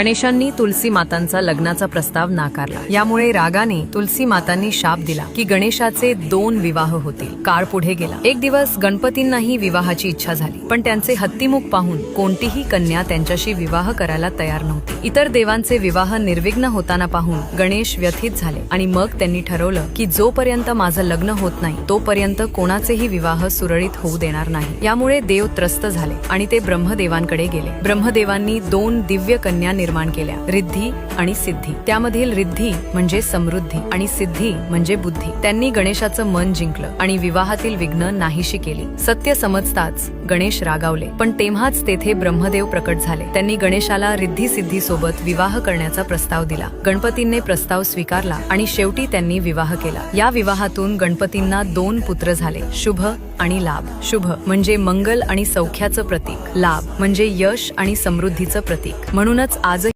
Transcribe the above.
गणेशांनी तुलसी मातांचा लग्नाचा प्रस्ताव नाकारला. यामुळे रागाने तुलसी मातांनी शाप दिला की गणेशाचे दोन विवाह होतील. काळ पुढे गेला. एक दिवस गणपतींनाही विवाहाची इच्छा झाली. पण त्यांचे हत्तीमुख पाहून कोणतीही कन्या त्यांच्याशी विवाह करायला तयार नव्हती. इतर देवांचे विवाह निर्विघ्न होताना पाहून गणेश व्यथित झाले आणि मग त्यांनी ठरवलं की जोपर्यंत माझं लग्न होत नाही तोपर्यंत कोणाचेही विवाह सुरळीत होऊ देणार नाही. यामुळे देव त्रस्त झाले आणि ते ब्रह्मदेवांकडे गेले. ब्रह्मदेवांनी दोन दिव्य कन्या निर्माण केल्या. रिद्धी आणि सिद्धी. त्यामधील रिद्धी म्हणजे समृद्धी आणि सिद्धी म्हणजे बुद्धी. त्यांनी गणेशाचं मन जिंकलं आणि विवाहातील विघ्न नाहीशी केली. सत्य समजताच गणेश रागावले. पण तेव्हाच तेथे ब्रह्मदेव प्रकट झाले. त्यांनी गणेशाला रिद्धी सिद्धी सोबत विवाह करण्याचा प्रस्ताव दिला. गणपतींनी प्रस्ताव स्वीकारला आणि शेवटी त्यांनी विवाह केला. या विवाहातून गणपतींना दोन पुत्र झाले. शुभ आणि लाभ. शुभ म्हणजे मंगल आणि सौख्याचं प्रतीक. लाभ म्हणजे यश आणि समृद्धीचं प्रतीक. म्हणूनच plaza